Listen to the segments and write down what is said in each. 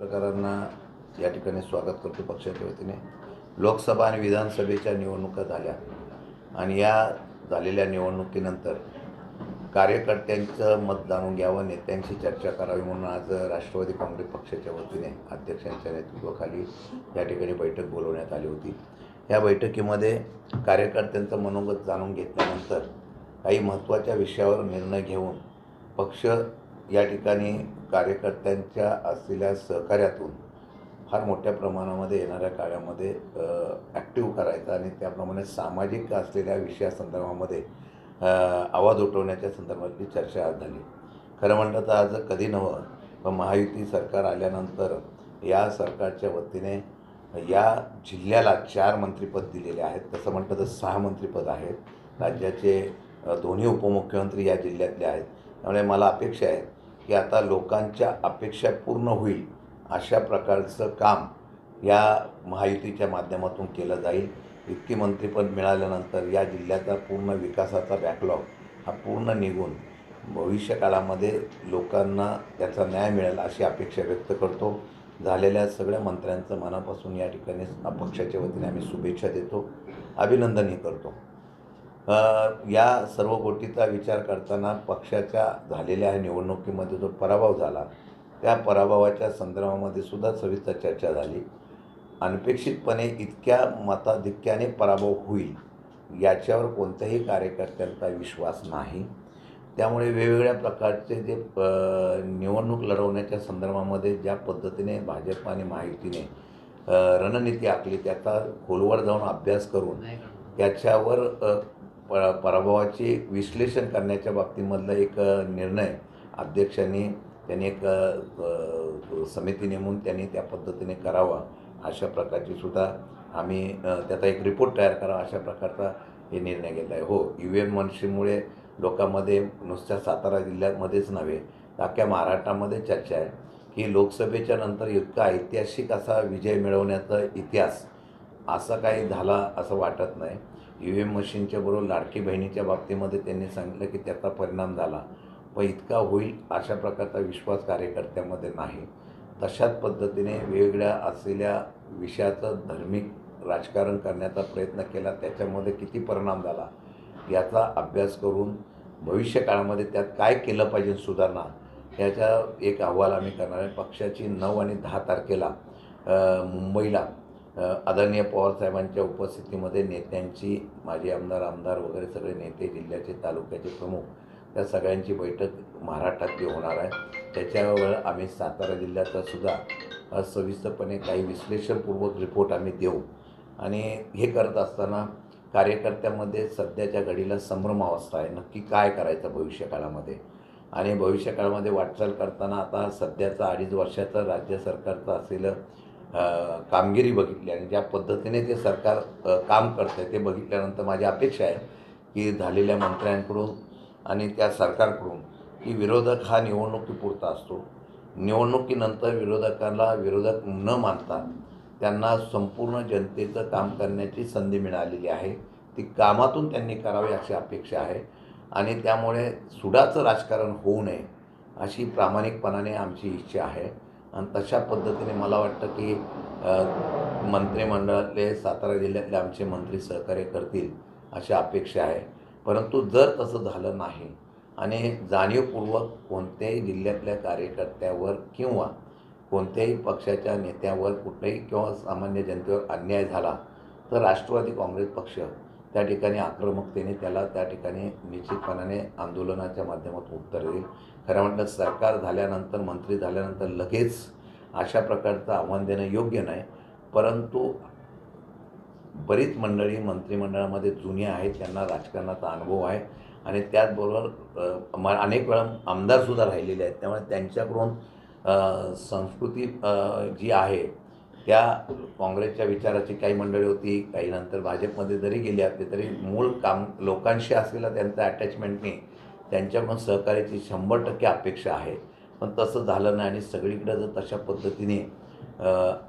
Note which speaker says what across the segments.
Speaker 1: पत्रकारांना या ठिकाणी स्वागत करतो पक्षाच्या वतीने. लोकसभा आणि विधानसभेच्या निवडणुका झाल्या. आणि या झालेल्या निवडणुकीनंतर कार्यकर्त्यांचं मत जाणून घ्यावं नेत्यांशी चर्चा करावी म्हणून आज राष्ट्रवादी काँग्रेस पक्षाच्या वतीने अध्यक्षांच्या नेतृत्वाखाली या ठिकाणी बैठक बोलवण्यात आली होती. या बैठकीमध्ये कार्यकर्त्यांचं मनोगत जाणून घेतल्यानंतर काही महत्त्वाच्या विषयावर निर्णय घेऊन पक्ष या ठिकाणी कार्यकर्त्यांच्या असलेल्या सहकार्यातून फार मोठ्या प्रमाणामध्ये येणाऱ्या काळामध्ये ॲक्टिव्ह करायचा आणि त्याप्रमाणे सामाजिक असलेल्या विषयासंदर्भामध्ये आवाज उठवण्याच्या संदर्भातली चर्चा आज झाली. खरं म्हटलं तर आज कधी नव्हं पण महायुती सरकार आल्यानंतर या सरकारच्या वतीने या जिल्ह्याला चार मंत्रिपद दिलेले आहेत. तसं म्हटलं तर सहा मंत्रिपद आहेत. राज्याचे दोन्ही उपमुख्यमंत्री या जिल्ह्यातले आहेत. त्यामुळे मला अपेक्षा आहे की आता लोकांच्या अपेक्षा पूर्ण होईल अशा प्रकारचं काम या महायुतीच्या माध्यमातून केलं जाईल. इतकी मंत्रिपद मिळाल्यानंतर या जिल्ह्याचा पूर्ण विकासाचा बॅकलॉग हा पूर्ण निघून भविष्यकाळामध्ये लोकांना त्याचा न्याय मिळेल अशी अपेक्षा व्यक्त करतो. झालेल्या सगळ्या मंत्र्यांचं मनापासून या ठिकाणी पक्षाच्या वतीने आम्ही शुभेच्छा देतो. अभिनंदनही करतो. या सर्व गोष्टीचा विचार करताना पक्षाच्या झालेल्या निवडणुकीमध्ये जो पराभव झाला त्या पराभवाच्या संदर्भामध्ये सुद्धा सविस्तर चर्चा झाली. अनपेक्षितपणे इतक्या मताधिक्याने पराभव होईल याच्यावर कोणत्याही कार्यकर्त्यांचा विश्वास नाही. त्यामुळे वेगवेगळ्या प्रकारचे जे अ, निवडणूक लढवण्याच्या संदर्भामध्ये ज्या पद्धतीने भाजप आणि महायुतीने अ, रणनीती आखली त्याचा खोलवर जाऊन अभ्यास करून त्याच्यावर प पराभवाचे विश्लेषण करण्याच्या बाबतीमधला एक निर्णय अध्यक्षांनी त्यांनी एक समिती नेमून त्यांनी त्या पद्धतीने करावा अशा प्रकारची सुद्धा आम्ही त्याचा एक रिपोर्ट तयार करावा अशा प्रकारचा हे निर्णय घेतला आहे. हो यू एम मनशीमुळे लोकांमध्ये नुसत्या सातारा जिल्ह्यामध्येच नव्हे तर अख्ख्या महाराष्ट्रामध्ये चर्चा आहे की लोकसभेच्या नंतर इतका ऐतिहासिक असा विजय मिळवण्याचा इतिहास असा काही झाला असं वाटत नाही. यू एम मशीनच्या बरोबर लाडकी बहिणीच्या बाबतीमध्ये त्यांनी सांगितलं की त्याचा परिणाम झाला. पण इतका होईल अशा प्रकारचा विश्वास कार्यकर्त्यामध्ये नाही. तशाच पद्धतीने वेगवेगळ्या असलेल्या विषयाचं धार्मिक राजकारण करण्याचा प्रयत्न केला. त्याच्यामध्ये किती परिणाम झाला याचा अभ्यास करून भविष्य काळामध्ये त्यात काय केलं पाहिजे सुधारणा याचा एक अहवाल आम्ही करणार आहे. पक्षाची नऊ आणि दहा तारखेला मुंबईला आदरणीय पवारसाहेबांच्या उपस्थितीमध्ये नेत्यांची माजी आमदार आमदार वगैरे सगळे नेते जिल्ह्याचे तालुक्याचे प्रमुख त्या सगळ्यांची बैठक महाराष्ट्रातली होणार आहे. त्याच्यावर आम्ही सातारा जिल्ह्याचा सुद्धा सविस्तरपणे काही विश्लेषणपूर्वक रिपोर्ट आम्ही देऊ. आणि हे करत असताना कार्यकर्त्यामध्ये सध्याच्या घडीला संभ्रम अवस्था आहे. नक्की काय करायचं भविष्यकाळामध्ये आणि भविष्यकाळामध्ये वाटचाल करताना आता सध्याचं अडीच वर्षाचं राज्य सरकारचं असलेलं कामगिरी बघितली आणि ज्या पद्धतीने ते सरकार काम करतं आहे ते बघितल्यानंतर माझी अपेक्षा आहे की झालेल्या मंत्र्यांकडून आणि त्या सरकारकडून की विरोधक हा निवडणुकीपुरता असतो. निवडणुकीनंतर विरोधकाला विरोधक न मानता त्यांना संपूर्ण जनतेचं काम करण्याची संधी मिळालेली आहे. ती कामातून त्यांनी करावी अशी अपेक्षा आहे आणि त्यामुळे सुडाचं राजकारण होऊ नये अशी प्रामाणिकपणाने आमची इच्छा आहे. आणि तशा पद्धतीने मला वाटतं की मंत्रिमंडळातले सातारा जिल्ह्यातले आमचे मंत्री सहकार्य करतील अशी अपेक्षा आहे. परंतु जर तसं झालं नाही आणि जाणीवपूर्वक कोणत्याही जिल्ह्यातल्या कार्यकर्त्यावर किंवा कोणत्याही पक्षाच्या नेत्यावर कुठल्याही किंवा सामान्य जनतेवर अन्याय झाला तर राष्ट्रवादी काँग्रेस पक्ष त्या ठिकाणी आक्रमकतेने त्याला त्या ठिकाणी निश्चितपणाने आंदोलनाच्या माध्यमातून उत्तर देईल. खरं म्हटलं सरकार झाल्यानंतर मंत्री झाल्यानंतर लगेच अशा प्रकारचं आव्हान देणं योग्य नाही. परंतु बरीच मंडळी मंत्रिमंडळामध्ये जुनी आहेत त्यांना राजकारणाचा अनुभव आहे. आणि त्याचबरोबर म अनेक वेळा आमदारसुद्धा राहिलेले आहेत. त्यामुळे त्यांच्याकडून संस्कृती जी आहे त्या काँग्रेसच्या विचाराची काही मंडळी होती काही नंतर भाजपमध्ये जरी गेली असली तरी मूळ काम लोकांशी असलेला त्यांचा अटॅचमेंटने त्यांच्याकडून सहकार्याची शंभर टक्के अपेक्षा आहे. पण तसं झालं नाही आणि सगळीकडे जर तशा पद्धतीने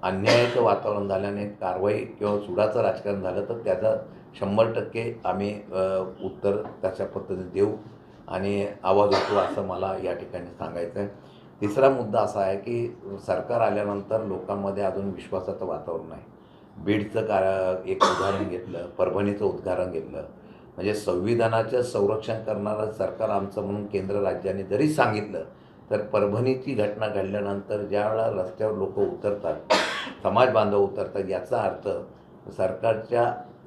Speaker 1: अन्यायाचं वातावरण झाल्याने कारवाई किंवा सुडाचं राजकारण झालं तर त्याचं शंभर टक्के आम्ही उत्तर तशा पद्धतीने देऊ आणि आवाज होतो असं मला या ठिकाणी सांगायचं आहे. तिसरा मुद्दा असा आहे की सरकार आल्यानंतर लोकांमध्ये अजून विश्वासाचं वातावरण नाही. बीडचं का एक उदाहरण घेतलं परभणीचं उदाहरण घेतलं. म्हणजे संविधानाचं संरक्षण करणारं सरकार आमचं म्हणून केंद्र राज्याने जरी सांगितलं तर परभणीची घटना घडल्यानंतर ज्यावेळेला रस्त्यावर लोक उतरतात समाज बांधव उतरतात याचा अर्थ सरकारच्या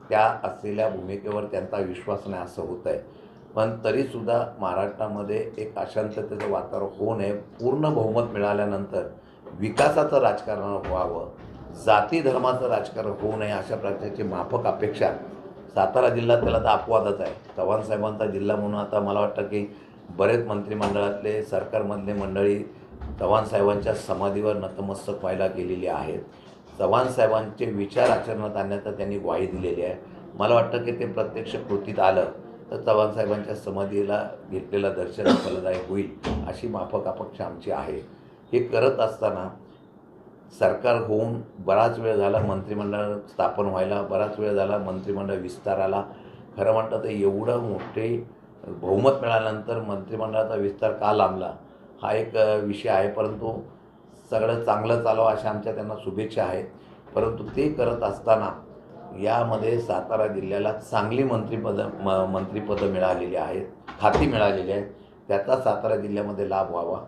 Speaker 1: त्या असलेल्या भूमिकेवर त्यांचा विश्वास नाही असं होत आहे. पण तरीसुद्धा महाराष्ट्रामध्ये एक अशांततेचं वातावरण होऊ नये पूर्ण बहुमत मिळाल्यानंतर विकासाचं राजकारण व्हावं जाती धर्माचं राजकारण होऊ नये अशा प्रकारची माफक अपेक्षा सातारा जिल्हा त्याला तर अपवादच आहे. चव्हाण साहेबांचा जिल्हा म्हणून आता मला वाटतं की बरेच मंत्रिमंडळातले सरकारमधले मंडळी चव्हाण साहेबांच्या समाधीवर नतमस्तक व्हायला गेलेली आहेत. चव्हाण साहेबांचे विचार आचरणात आणण्याचा त्यांनी ग्वाही दिलेली आहे. मला वाटतं की ते प्रत्यक्ष कृतीत आलं तर चव्हाण साहेबांच्या समाधीला घेतलेलं दर्शन फलदायक होईल अशी माफक अपेक्षा आमची आहे. हे करत असताना सरकार होऊन बराच वेळ झाला मंत्रिमंडळ स्थापन व्हायला बराच वेळ झाला मंत्रिमंडळ विस्ताराला. खरं म्हटलं तर एवढं मोठे बहुमत मिळाल्यानंतर मंत्रिमंडळाचा विस्तार का लांबला? हा एक विषय आहे परंतु सगळं चांगलं चालावं अशा आमच्या त्यांना शुभेच्छा आहेत. परंतु ते करत असताना यामध्ये सातारा जिल्ह्याला चांगली मंत्रिपदं म मंत्रिपदं मिळालेली आहेत खाती मिळालेली आहेत. त्याचा सातारा जिल्ह्यामध्ये लाभ व्हावा.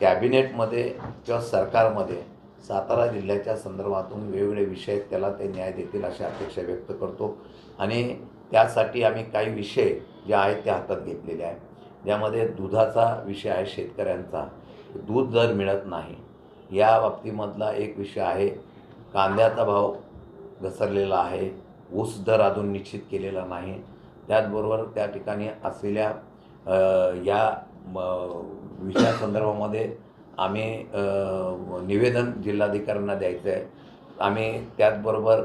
Speaker 1: कॅबिनेटमध्ये किंवा सरकारमध्ये सातारा जिल्ह्याच्या संदर्भातून वेगवेगळे विषय त्याला ते न्याय देतील अशी अपेक्षा व्यक्त करतो. आणि त्यासाठी आम्ही काही विषय जे आहेत ते हातात घेतलेले आहेत. ज्यामध्ये दुधाचा विषय आहे शेतकऱ्यांचा. दूध दर मिळत नाही या बाबतीमधला एक विषय आहे. कांद्याचा भाव घसरलेला आहे. ऊस दर अजून निश्चित केलेला नाही. त्याचबरोबर त्या ठिकाणी असलेल्या या विषयासंदर्भामध्ये आम्ही निवेदन जिल्हाधिकाऱ्यांना द्यायचं आहे. आम्ही त्याचबरोबर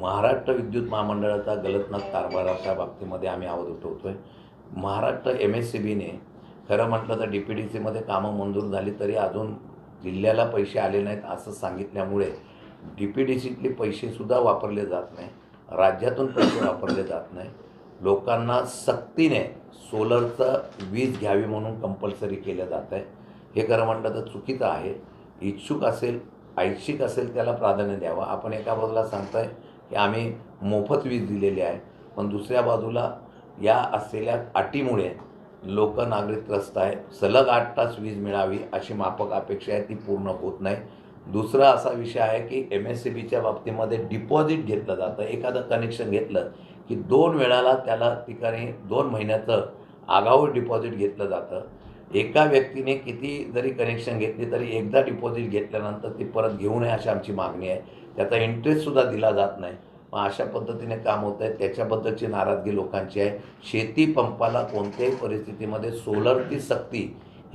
Speaker 1: महाराष्ट्र विद्युत महामंडळाचा गलतनाथ कारभाराच्या बाबतीमध्ये आम्ही आवाज उठवतो आहे महाराष्ट्र एम एस सी बीने खरं म्हटलं तर डी पी डी सीमध्ये कामं मंजूर झाली तरी अजून जिल्ह्याला पैसे आले नाहीत असं सांगितल्यामुळे डी पी डी सीतले पैसेसुद्धा वापरले जात नाही. राज्यातून पैसे वापरले जात नाही. लोकांना सक्तीने सोलरचं वीज घ्यावी म्हणून कंपल्सरी केलं जात आहे हे खरं म्हटलं तर चुकीचं आहे. इच्छुक असेल ऐच्छिक असेल त्याला प्राधान्य द्यावं. आपण एका बाजूला सांगताय की आम्ही मोफत वीज दिलेली आहे पण दुसऱ्या बाजूला या असलेल्या अटीमुळे लोक नागरिक त्रस्त आहे. सलग आठ तास वीज मिळावी अशी माफक अपेक्षा आहे ती पूर्ण होत नाही. दुसरा असा विषय आहे की एम एस सी बीच्या बाबतीमध्ये डिपॉझिट घेतलं जातं. एखादं कनेक्शन घेतलं की दोन वेळाला त्याला ठिकाणी दोन महिन्याचं आगाऊ डिपॉझिट घेतलं जातं. एका व्यक्तीने किती जरी कनेक्शन घेतली तरी एकदा डिपॉझिट घेतल्यानंतर ती परत घेऊ नये अशी आमची मागणी आहे. त्याचा इंटरेस्टसुद्धा दिला जात नाही. मग अशा पद्धतीने काम होत आहे. त्याच्याबद्दलची नाराजगी लोकांची आहे. शेती पंपाला कोणत्याही परिस्थितीमध्ये सोलरची सक्ती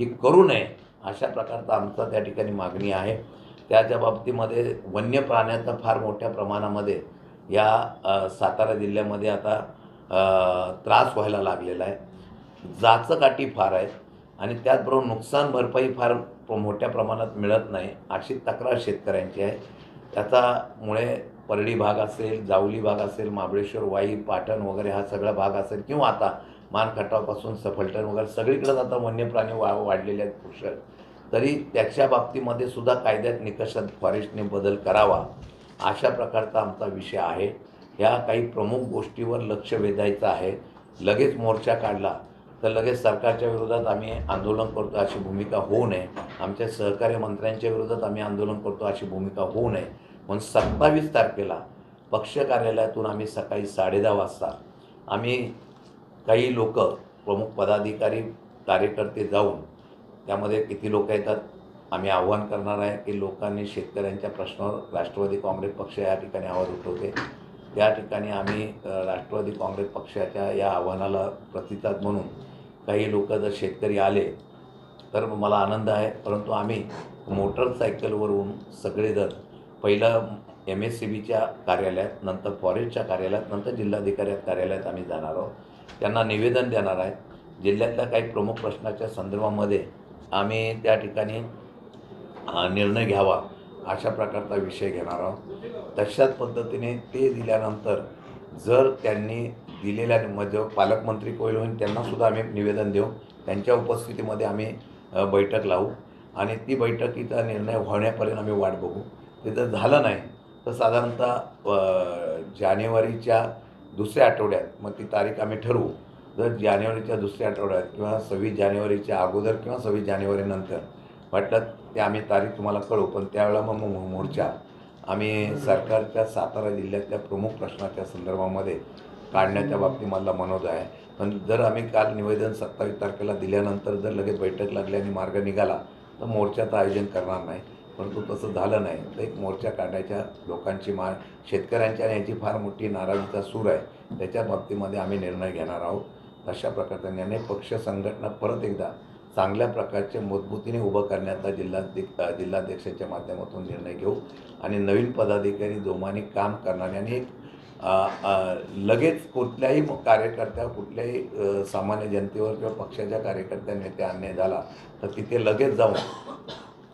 Speaker 1: ही करू नये अशा प्रकारचा आमचा त्या ठिकाणी मागणी आहे. त्याच्या बाबतीमध्ये वन्य प्राण्याचा फार मोठ्या प्रमाणामध्ये या सातारा जिल्ह्यामध्ये आता त्रास व्हायला लागलेला आहे. जाचकाठी फार आहेत. आणि त्याचबरोबर नुकसान भरपाई फार मोठ्या प्रमाणात मिळत नाही अशी तक्रार शेतकऱ्यांची आहे. त्याच्यामुळे परडी भाग असेल जावली भाग असेल महाबळेश्वर वाई पाटण वगैरे हा सगळा भाग असेल किंवा आता मानखटावपासून सफलटण वगैरे सगळीकडेच आता वन्य प्राणी वा वाढलेले आहेत पुष्कळ तरी त्याच्या बाबतीमध्ये सुद्धा कायद्यात निकषात फॉरेस्टने बदल करावा अशा प्रकारचा आमचा विषय आहे. ह्या काही प्रमुख गोष्टीवर लक्ष वेधायचं आहे. लगेच मोर्चा काढला तर लगेच सरकारच्या विरोधात आम्ही आंदोलन करतो अशी भूमिका होऊ नये. आमच्या सहकारी मंत्र्यांच्या विरोधात आम्ही आंदोलन करतो अशी भूमिका होऊ नये. म्हणून सत्तावीस तारखेला पक्ष कार्यालयातून आम्ही सकाळी साडेदहा वाजता आम्ही काही लोक प्रमुख पदाधिकारी कार्यकर्ते जाऊन त्यामध्ये किती लोक येतात आम्ही आव्हान करणार आहे की लोकांनी शेतकऱ्यांच्या प्रश्नावर राष्ट्रवादी काँग्रेस पक्ष या ठिकाणी आवाज उठवते. त्या ठिकाणी आम्ही राष्ट्रवादी काँग्रेस पक्षाच्या या आव्हानाला प्रतिसाद म्हणून काही लोक जर शेतकरी आले तर मला आनंद आहे. परंतु आम्ही मोटरसायकलवरून सगळेजण पहिलं एम एस सी बीच्या कार्यालयात नंतर फॉरेस्टच्या कार्यालयात नंतर जिल्हाधिकारी कार्यालयात आम्ही जाणार आहोत. त्यांना निवेदन देणार आहे. जिल्ह्यातल्या काही प्रमुख प्रश्नाच्या संदर्भामध्ये आम्ही त्या ठिकाणी निर्णय घ्यावा अशा प्रकारचा विषय घेणार आहोत. तशाच पद्धतीने ते दिल्यानंतर जर त्यांनी दिलेल्या मध्ये पालकमंत्री कोईल होईल त्यांनासुद्धा आम्ही निवेदन देऊ. त्यांच्या उपस्थितीमध्ये आम्ही बैठक लावू आणि ती बैठकीचा निर्णय होण्यापर्यंत आम्ही वाट बघू. ते जर झालं नाही तर साधारणतः जानेवारीच्या दुसऱ्या आठवड्यात मग ती तारीख आम्ही ठरवू. जर जानेवारीच्या दुसऱ्या आठवड्यात किंवा सव्वीस जानेवारीच्या अगोदर किंवा सव्वीस जानेवारीनंतर वाटलं ते आम्ही तारीख तुम्हाला कळू पण त्यावेळेला मग मोर्चा. आम्ही सरकारच्या सातारा जिल्ह्यातल्या प्रमुख प्रश्नाच्या संदर्भामध्ये काढण्याच्या बाबतीमधला मनोद आहे. पण जर आम्ही काल निवेदन सत्तावीस तारखेला दिल्यानंतर जर लगेच बैठक लागली आणि मार्ग निघाला तर मोर्चाचं आयोजन करणार नाही. परंतु तसं झालं नाही तर एक मोर्चा काढायच्या लोकांची मा शेतकऱ्यांच्या आणि याची फार मोठी नाराजीचा सूर आहे. त्याच्या बाबतीमध्ये आम्ही निर्णय घेणार आहोत. अशा प्रकारचा निर्णय पक्ष संघटना परत एकदा चांगल्या प्रकारचे मजबूतीने उभं करण्याचा जिल्हा जिल्हाध्यक्षाच्या माध्यमातून निर्णय घेऊ आणि नवीन पदाधिकारी जोमाने काम करणारे आणि एक लगेच कुठल्याही कार्यकर्त्या कुठल्याही सामान्य जनतेवर किंवा पक्षाच्या कार्यकर्त्या नेते अन्याय झाला तर तिथे लगेच जाऊन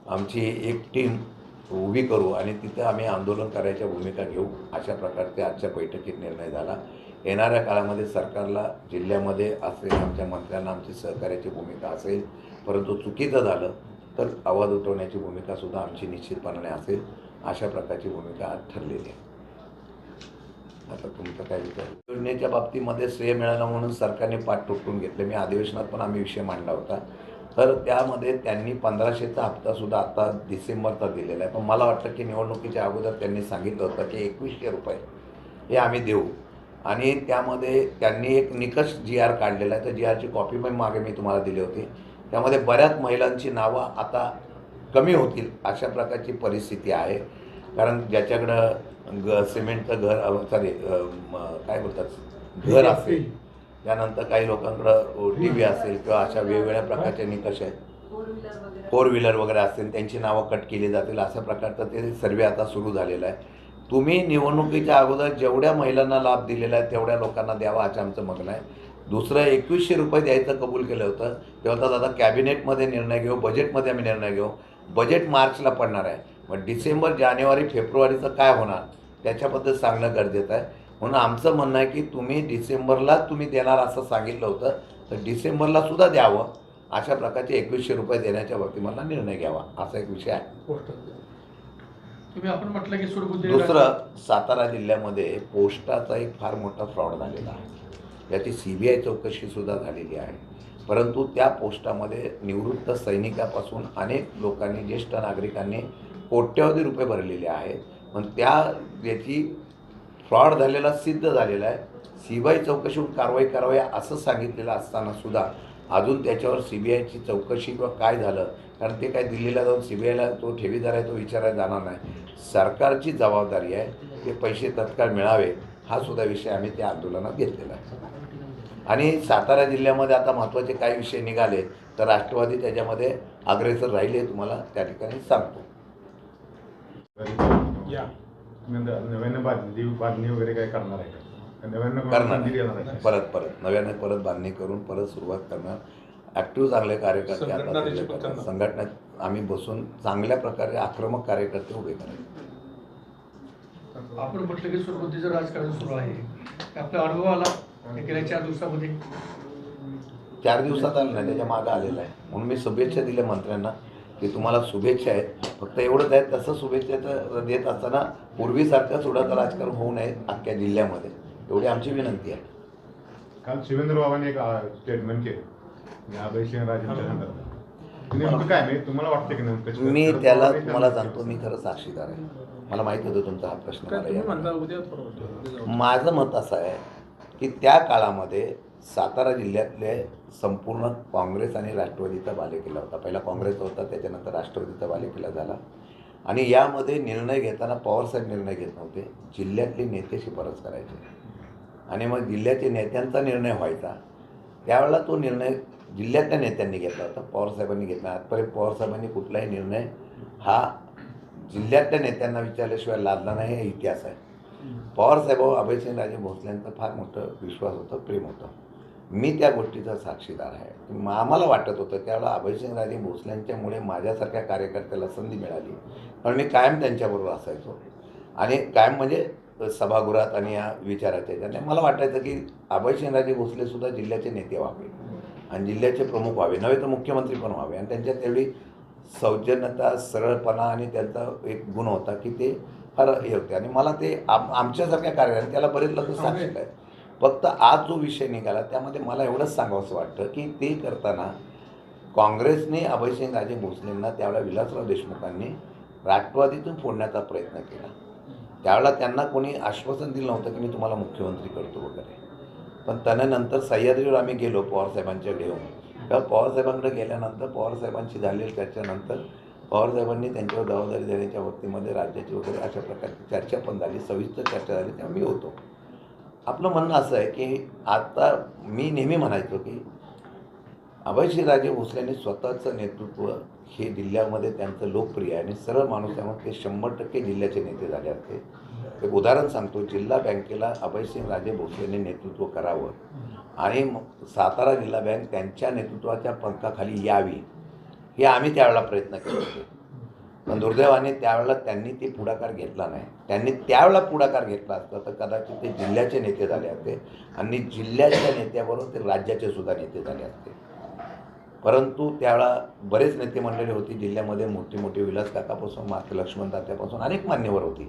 Speaker 1: आमची एक टीम उभी करू आणि तिथं आम्ही आंदोलन करायच्या भूमिका घेऊ अशा प्रकारचे आजच्या बैठकीत निर्णय झाला. येणाऱ्या काळामध्ये सरकारला जिल्ह्यामध्ये असेल आमच्या मंत्र्यांना आमची सहकार्याची भूमिका असेल परंतु चुकीचं झालं तर आवाज उठवण्याची भूमिकासुद्धा आमची निश्चितपणाने असेल अशा प्रकारची भूमिका आज ठरलेली आहे. आता तुमचा काय विचार? योजनेच्या बाबतीमध्ये श्रेय मिळालं म्हणून सरकारने पाठ तुटून घेतले. मी अधिवेशनात पण आम्ही विषय मांडला होता. तर त्यामध्ये त्यांनी पंधराशेचा हप्तासुद्धा आता डिसेंबरचा दिलेला आहे. पण मला वाटतं की निवडणुकीच्या अगोदर त्यांनी सांगितलं होतं की एकवीसशे रुपये हे आम्ही देऊ. आणि त्यामध्ये त्यांनी एक निकष जी आर काढलेला आहे. तर जी आरची कॉपी पण मागे मी तुम्हाला दिली होती. त्यामध्ये बऱ्याच महिलांची नावं आता कमी होतील अशा प्रकारची परिस्थिती आहे. कारण ज्याच्याकडं ग सिमेंटचं घर सॉरी काय बोलतात? घर असेल. त्यानंतर काही लोकांकडं टी व्ही असेल किंवा अशा वेगवेगळ्या प्रकारचे निकष आहेत. फोर व्हीलर वगैरे असतील त्यांची नावं कट केली जातील अशा प्रकारचं ते सर्वे आता सुरू झालेलं आहे. तुम्ही निवडणुकीच्या अगोदर जेवढ्या महिलांना लाभ दिलेला आहे तेवढ्या लोकांना द्यावा असं आमचं म्हणणं आहे. दुसरं एकवीसशे रुपये द्यायचं कबूल केलं होतं. तेव्हा तर आता कॅबिनेटमध्ये निर्णय घेऊ बजेटमध्ये आम्ही निर्णय घेऊ. बजेट मार्चला पडणार आहे. मग डिसेंबर जानेवारी फेब्रुवारीचं काय होणार? त्याच्याबद्दल सांगणं गरजेचं आहे. म्हणून आमचं म्हणणं आहे की तुम्ही डिसेंबरला तुम्ही देणार असं सांगितलं होतं तर डिसेंबरला सुद्धा द्यावं. अशा प्रकारचे एकवीसशे रुपये देण्याच्या बाबतीत मला निर्णय घ्यावा असा एक विषय आहे.
Speaker 2: तुम्ही आपण म्हटलं की
Speaker 1: दुसरं सातारा जिल्ह्यामध्ये पोस्टाचा एक फार मोठा फ्रॉड झालेला आहे. याची सी बी आय चौकशीसुद्धा झालेली आहे. परंतु त्या पोस्टामध्ये निवृत्त सैनिकापासून अनेक लोकांनी ज्येष्ठ नागरिकांनी कोट्यवधी रुपये भरलेले आहेत. पण त्या याची फ्रॉड झालेला सिद्ध झालेला आहे. सी बी आय चौकशीहून कारवाई करावी असं सांगितलेलं असताना सुद्धा अजून त्याच्यावर सी बी आयची चौकशी किंवा काय झालं? कारण ते काय दिल्लीला जाऊन सी बी आयला तो ठेवीदार आहे तो विचारायला जाणार नाही. सरकारची जबाबदारी आहे ते पैसे तत्काळ मिळावे हा सुद्धा विषय आम्ही त्या आंदोलनात घेतलेला आहे. आणि सातारा जिल्ह्यामध्ये आता महत्त्वाचे काही विषय निघाले तर राष्ट्रवादी त्याच्यामध्ये अग्रेसर राहिले तुम्हाला त्या ठिकाणी सांगतो.
Speaker 3: या. नव्यानं बांधणी बांधणी वगैरे काय करणार आहे का? नव्यानं
Speaker 1: करणार.
Speaker 3: बांधणी येणार आहे
Speaker 1: आहे. परत परत. नव्याने परत बांधणी करून परत सुरुवात करणार. ॲक्टिव्ह चांगले कार्यकर्ते आता
Speaker 2: संघटना.
Speaker 1: करणार. संघटनेत आम्ही बसून चांगल्या प्रकारे आक्रमक कार्यकर्ते उभे करायचे.
Speaker 2: आपण म्हटलं की सुरबुद्धीचं राजकारण सुरू आहे. आपला अनुभव आला हे गेल्या चार दिवसामध्ये?
Speaker 1: चार दिवसात आलं नाही त्याच्या मागं आलेलं आहे. म्हणून मी शुभेच्छा दिल्या मंत्र्यांना. की तुम्हाला शुभेच्छा आहेत. फक्त एवढंच आहे तसं शुभेच्छा देत असताना पूर्वीसारखं सुडाचं राजकारण होऊ नये अख्ख्या जिल्ह्यामध्ये. एवढी आमची विनंती आहे.
Speaker 3: काल शिवेंद्र बाबांनी एक स्टेटमेंट केलं. काय म्हणजे तुम्हाला वाटतं की नेमकं
Speaker 1: मी त्याला तुम्हाला सांगतो मी खरं साक्षीदार आहे. मला माहीत होतं तुमचा हा प्रश्न माझं मत असं आहे की त्या काळामध्ये सातारा जिल्ह्यातले संपूर्ण काँग्रेस आणि राष्ट्रवादीचा बालेकिल्ला होता. पहिला काँग्रेस होता त्याच्यानंतर राष्ट्रवादीचा बालेकिल्ला झाला. आणि यामध्ये निर्णय घेताना पवारसाहेब निर्णय घेत नव्हते. जिल्ह्यातले नेते शिफारस करायचे. आणि मग जिल्ह्याचे नेत्यांचा निर्णय व्हायचा. त्यावेळेला तो निर्णय जिल्ह्यातल्या नेत्यांनी घेतला होता. पवारसाहेबांनी घेतला. आजपर्यंत पवारसाहेबांनी कुठलाही निर्णय हा जिल्ह्यातल्या नेत्यांना विचारल्याशिवाय लादला नाही. हे इतिहास आहे. पवारसाहेबावर भोसले भोसलेंचं फार मोठं विश्वास होतं प्रेम होतं. मी त्या गोष्टीचा साक्षीदार आहे. आम्हाला वाटत होतं त्यावेळेला अभयसिंहराजे भोसलेंच्यामुळे माझ्यासारख्या कार्यकर्त्याला संधी मिळाली. पण मी कायम त्यांच्याबरोबर असायचो. आणि कायम म्हणजे सभागृहात आणि या विचाराच्या त्याने मला वाटायचं की अभयसिंहराजे भोसलेसुद्धा जिल्ह्याचे नेते व्हावे. आणि जिल्ह्याचे प्रमुख व्हावे. नव्हे तर मुख्यमंत्री पण व्हावे. आणि त्यांच्यात तेवढी सौजन्यता सरळपणा आणि त्यांचा एक गुण होता की ते फार हे होते. आणि मला ते आम आमच्यासारख्या कार्यालय त्याला बरेच लोक साक्षीक आहेत. फक्त आज जो विषय निघाला त्यामध्ये मला एवढंच सांगावंसं वाटतं की ते करताना काँग्रेसने अभयसिंग राजे भोसलेंना त्यावेळेला विलासराव देशमुखांनी राष्ट्रवादीतून फोडण्याचा प्रयत्न केला. त्यावेळेला त्यांना कोणी आश्वासन दिलं नव्हतं की मी तुम्हाला मुख्यमंत्री करतो वगैरे. पण त्यानंतर सह्याद्रीवर आम्ही गेलो पवारसाहेबांच्या घेऊन तेव्हा पवारसाहेबांकडे गेल्यानंतर पवारसाहेबांशी झालेली चर्चेनंतर पवारसाहेबांनी त्यांच्यावर जबाबदारी देण्याच्या बाबतीमध्ये राज्याची वगैरे अशा प्रकारची चर्चा पण झाली सविस्तर चर्चा झाली तेव्हा मी होतो. आपलं म्हणणं असं आहे की आता मी नेहमी म्हणायचो की अभयसिंहराजे भोसलेने स्वतःचं नेतृत्व हे जिल्ह्यामध्ये त्यांचं लोकप्रिय आहे आणि सरळ माणूस त्यामुळे ते शंभर टक्के जिल्ह्याचे नेते झाले असते. एक उदाहरण सांगतो जिल्हा बँकेला अभयसिंहराजे भोसलेने नेतृत्व करावं आणि सातारा जिल्हा बँक त्यांच्या नेतृत्वाच्या पंखाखाली यावी हे आम्ही त्यावेळेला प्रयत्न केले होते. पण दुर्दैवाने त्यावेळेला त्यांनी ते पुढाकार घेतला नाही. त्यांनी त्यावेळेला पुढाकार घेतला असता तर कदाचित ते जिल्ह्याचे नेते झाले असते आणि जिल्ह्याच्या नेत्याबरोबर ते राज्याचे सुद्धा नेते झाले असते. परंतु त्यावेळा बरेच नेते मंडळी होती जिल्ह्यामध्ये मोठी मोठी विलास काकापासून मात्र लक्ष्मण तात्यापासून अनेक मान्यवर होती.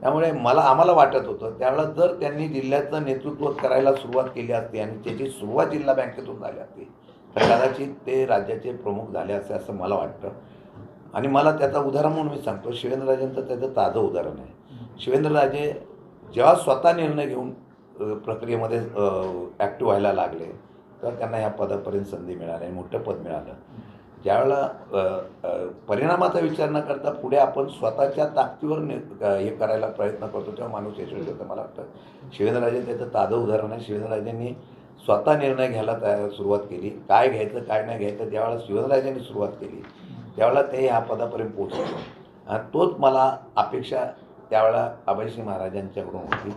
Speaker 1: त्यामुळे मला आम्हाला वाटत होतं त्यावेळेला जर त्यांनी जिल्ह्याचं नेतृत्व करायला सुरुवात केली असती आणि त्याची सुरुवात जिल्हा बँकेतून झाली असती तर कदाचित ते राज्याचे प्रमुख झाले असते असं मला वाटतं. आणि मला त्याचं उदाहरण म्हणून मी सांगतो. शिवेंद्रराजेंचं त्याचं ताजं उदाहरण आहे. शिवेंद्रराजे जेव्हा स्वतः निर्णय घेऊन प्रक्रियेमध्ये ॲक्टिव्ह व्हायला लागले तेव्हा त्यांना ह्या पदापर्यंत संधी मिळाली आणि मोठं पद मिळालं. ज्यावेळेला परिणामाचा विचार न करता पुढे आपण स्वतःच्या ताकदीवर हे करायला प्रयत्न करतो तेव्हा माणूस यशस्वी होतं मला वाटतं. शिवेंद्रराजे त्याचं ताजं उदाहरण आहे. शिवेंद्रराजेंनी स्वतः निर्णय घ्यायला तयार सुरुवात केली. काय घ्यायचं काय नाही घ्यायचं ज्यावेळेला शिवेंद्रराजेंनी सुरुवात केली. त्यावेळेला ते ह्या पदापर्यंत पोहोचले. आणि तोच मला अपेक्षा त्यावेळेला अभयसिंह महाराजांच्याकडून होती.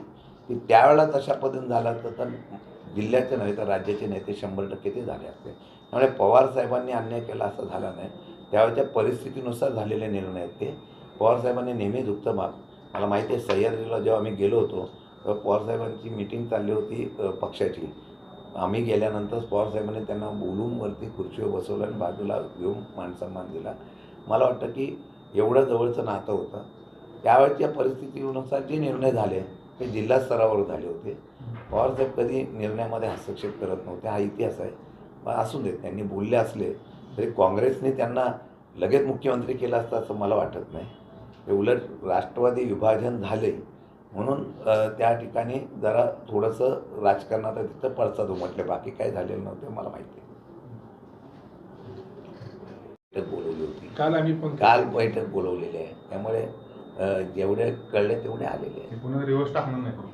Speaker 1: की त्यावेळेला तशा पद्धतीनं झाला तर तर जिल्ह्याचे नव्हे तर राज्याचे नेते शंभर टक्के ते झाले असते. त्यामुळे पवारसाहेबांनी अन्याय केला असं झालं नाही. त्यावेळेच्या परिस्थितीनुसार झालेले निर्णय आहेत ते. पवारसाहेबांनी नेहमीच उत्तम माग मला माहिती आहे सह्याद्रीला जेव्हा आम्ही गेलो होतो तेव्हा पवारसाहेबांची मिटिंग चालली होती पक्षाची. आम्ही गेल्यानंतर पवारसाहेबांनी त्यांना बोलून वरती खुर्चीवर बसवलं आणि बाजूला घेऊन मानसन्मान दिला. मला वाटतं की एवढं जवळचं नातं होतं. त्यावेळच्या परिस्थितीनुसार जे निर्णय झाले ते जिल्हा स्तरावर झाले होते. पवारसाहेब कधी निर्णयामध्ये हस्तक्षेप करत नव्हते. हा इतिहास आहे. पण असू देत त्यांनी बोलले असले तरी काँग्रेसने त्यांना लगेच मुख्यमंत्री केलं असतं असं मला वाटत नाही. ते उलट राष्ट्रवादी विभाजन झाले म्हणून त्या ठिकाणी जरा थोडंसं राजकारणात तिथं पडसाद उमटले. बाकी काय झालेलं नव्हतं मला माहिती. बैठक बोलवली होती.
Speaker 4: काल आम्ही पण
Speaker 1: काल बैठक बोलवलेली आहे. त्यामुळे जेवढे कळले तेवढे आलेले आहे
Speaker 3: ते पुन्हा रिवर्स टाकणार नाही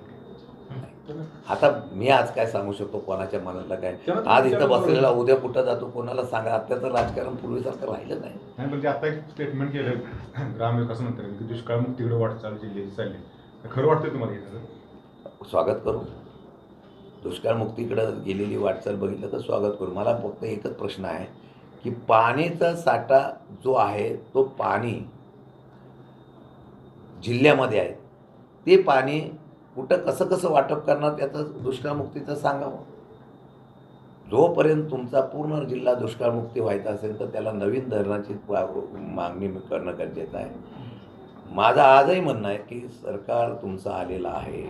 Speaker 1: आता मी आज काय सांगू शकतो कोणाच्या मनातलं काय? आज इथं बसलेला उद्या कुठं जातो कोणाला सांगा? आत्ताचं राजकारण पूर्वीसारखं राहिलं नाही.
Speaker 3: नाही पण ते आता एक स्टेटमेंट केलं ग्रामविकास मंत्र्यांनी की दुष्काळमुक्तीकडे वाटचाल जिल्ह्याची चालली. खरं वाटतं तुम्हाला
Speaker 1: स्वागत करू. दुष्काळमुक्तीकडं गेलेली वाटचाल बघितलं तर स्वागत करू. मला फक्त एकच प्रश्न आहे की पाणीचा साठा जो आहे तो पाणी जिल्ह्यामध्ये आहे ते पाणी कुठं कसं कसं वाटप करणार त्याचं दुष्काळमुक्तीचं सांगावं? जोपर्यंत तुमचा पूर्ण जिल्हा दुष्काळमुक्ती व्हायचा असेल तर त्याला नवीन धरणाची मागणी करणं गरजेचं आहे. माझं आजही म्हणणं आहे की सरकार तुमचं आलेलं आहे.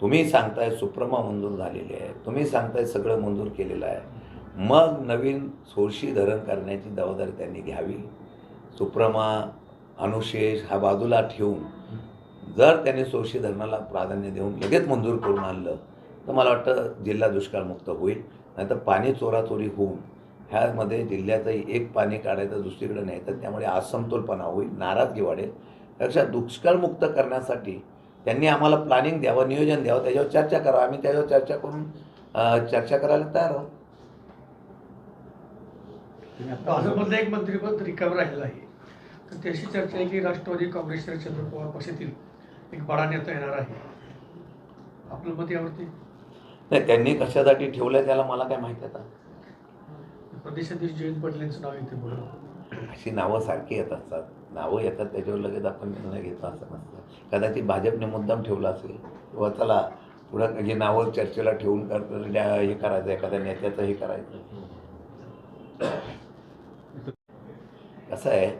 Speaker 1: तुम्ही सांगताय सुप्रमा मंजूर झालेली आहे. तुम्ही सांगताय सगळं मंजूर केलेलं आहे. मग नवीन सोळशी धरण करण्याची जबाबदारी त्यांनी घ्यावी. सुप्रमा अनुशेष हा बाजूला ठेवून जर त्यांनी सोळशी धरणाला प्राधान्य देऊन लगेच मंजूर करून आणलं तर मला वाटतं जिल्हा दुष्काळमुक्त होईल. नाहीतर पाणी चोराचोरी होऊन ह्यामध्ये जिल्ह्याचं एक पाणी काढायचं दुसरीकडे नाही तर त्यामुळे असमतोलपणा होईल नाराजगी वाढेल. त्यापेक्षा दुष्काळमुक्त करण्यासाठी त्यांनी आम्हाला प्लॅनिंग द्यावं नियोजन द्यावं त्याच्यावर चर्चा करावं. आम्ही त्याच्यावर चर्चा करून चर्चा करायला तयार आहोत.
Speaker 2: भाजपमधलं एक मंत्रिपद रिकाम राहिलेलं आहे. तर त्याची चर्चा आहे की राष्ट्रवादी काँग्रेस शरदचंद्र पवार पक्षातील एक बडा नेता येणार आहे. आपलं मत यावरती?
Speaker 1: नाही त्यांनी कशासाठी ठेवलं त्याला मला काय माहिती आता.
Speaker 2: प्रदेशाध्यक्ष जयंत पाटलांचं नाव येते
Speaker 1: अशी नावं सारखी येत असतात. नावं येतात त्याच्यावर लगेच आपण निर्णय घेतो असं नसतं. कदाचित भाजपने मुद्दाम ठेवला असेल किंवा चला पुढं हे नावं चर्चेला ठेवून कर हे करायचं एखाद्या नेत्याचं हे करायचं. असं आहे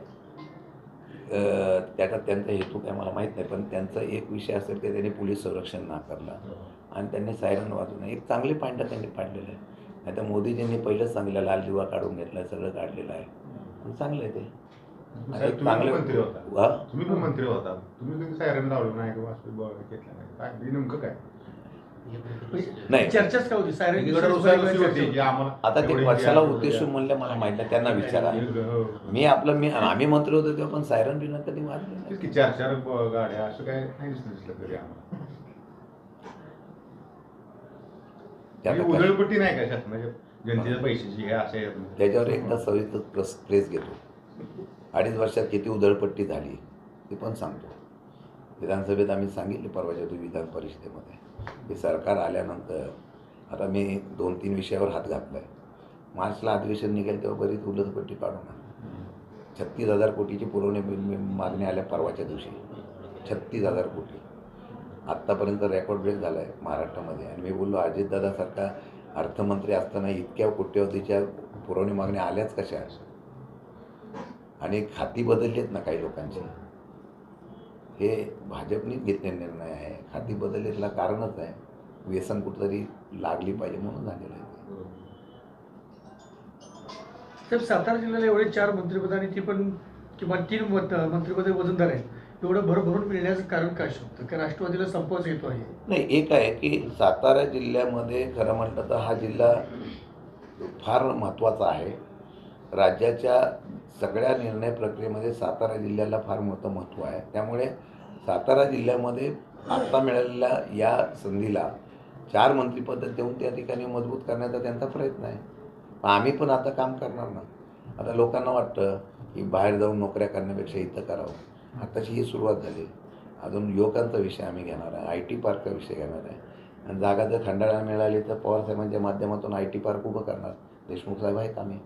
Speaker 1: त्याचा त्यांचा हेतू काय मला माहीत नाही पण त्यांचा एक विषय असेल की त्यांनी पोलीस संरक्षण नाकारला. आणि त्यांनी सायरन वाजवून एक चांगली पॉईंट त्यांनी पाडलेलं आहे. नाही तर मोदीजींनी पहिलंच सांगितलं लाल दिवा काढून घेतला सगळं काढलेलं आहे. चांगलं आहे ते. चांगलं
Speaker 3: मंत्री होता.
Speaker 1: हा?
Speaker 3: तुम्ही पण मंत्री होता. तुम्ही सायरन लावलं नाही काय हे नेमकं काय?
Speaker 1: नाही.
Speaker 2: चर्चाच का होती? सायरन
Speaker 3: आम्हाला
Speaker 1: आता ते
Speaker 3: इंडिया-
Speaker 1: उद्देशून म्हणलं मला माहीत नाही त्यांना विचारा.
Speaker 3: हो.
Speaker 1: मी आपलं मी आम्ही मंत्री होतो तेव्हा पण सायरन बिना कधी वाजले नाही.
Speaker 3: तेच की चार चार ब- गाड्या असं काय नाही दिसलं दिसलं तरी आम्हाला
Speaker 1: ते आता
Speaker 3: ही
Speaker 1: काय-
Speaker 3: उधळपट्टी नाही का शासनाच्या जनतेच्या पैशाची हे असं आहे
Speaker 1: त्याच्यावर एकदा सविस्तर प्रेस प्रेस घेतो. अडीच वर्षात किती उधळपट्टी झाली ते पण सांगतो. विधानसभेत आम्ही सांगितले परवाच्या तू विधान परिषदेमध्ये. की सरकार आल्यानंतर आता मी दोन तीन विषयावर हात घातला आहे मार्चला अधिवेशन निघेल तेव्हा बरीच उधळपट्टी काढू ना छत्तीस हजार कोटीची पुरवणी मागणी आल्या परवाच्या दिवशी. छत्तीस हजार कोटी. आत्तापर्यंत रेकॉर्ड ब्रेक झाला आहे महाराष्ट्रामध्ये. आणि मी बोललो अजितदादासारखा अर्थमंत्री असताना इतक्या कोट्यवधीच्या पुरवणी मागण्या आल्याच कशा? आणि खाती बदलली आहेत ना काही लोकांची. हे भाजपनेच घेतलेला निर्णय आहे. खाती बदललेला कारणच आहे. व्यसन कुठंतरी लागली पाहिजे म्हणून झालेलं आहे.
Speaker 2: सातारा जिल्ह्याला एवढे चार मंत्रिपद आणि ती पण किमान तीन मत मंत्रिपदे वजनदार आहेत एवढं भरभरून मिळण्याचं कारण काय शकतं की राष्ट्रवादीला संपच येतो आहे.
Speaker 1: नाही एक आहे की सातारा जिल्ह्यामध्ये खरं म्हटलं तर हा जिल्हा फार महत्त्वाचा आहे. राज्याच्या सगळ्या निर्णय प्रक्रियेमध्ये सातारा जिल्ह्याला फार मोठं महत्त्व आहे. त्यामुळे सातारा जिल्ह्यामध्ये आत्ता मिळालेल्या या संधीला चार मंत्रिपद देऊन त्या ठिकाणी मजबूत करण्याचा त्यांचा प्रयत्न आहे. पण आम्ही पण आता काम करणार ना. आता लोकांना वाटतं की बाहेर जाऊन नोकऱ्या करण्यापेक्षा इथं करावं. आताची ही सुरुवात झाली. अजून युवकांचा विषय आम्ही घेणार आहे आय टी पार्कचा विषय घेणार आहे. आणि जागा जर खंडाळा मिळाली तर पवारसाहेबांच्या माध्यमातून आय टी पार्क उभं करणार. देशमुख साहेब आहेत आम्ही.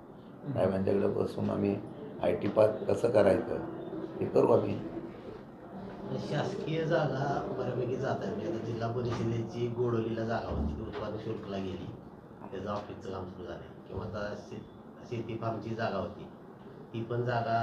Speaker 1: साहेबांच्याकडे बसून आम्ही आय टी पार्क कसं करायचं ते करू आम्ही.
Speaker 4: शासकीय जागा बऱ्यापैकी जात आहे म्हणजे आता जिल्हा परिषदेची गोडोलीला जागा होती. ती उत्पादन शुल्कला गेली. त्याचं ऑफिसचं काम सुरू झालं किंवा आता शे शेती फार्मची जागा होती. ती पण जागा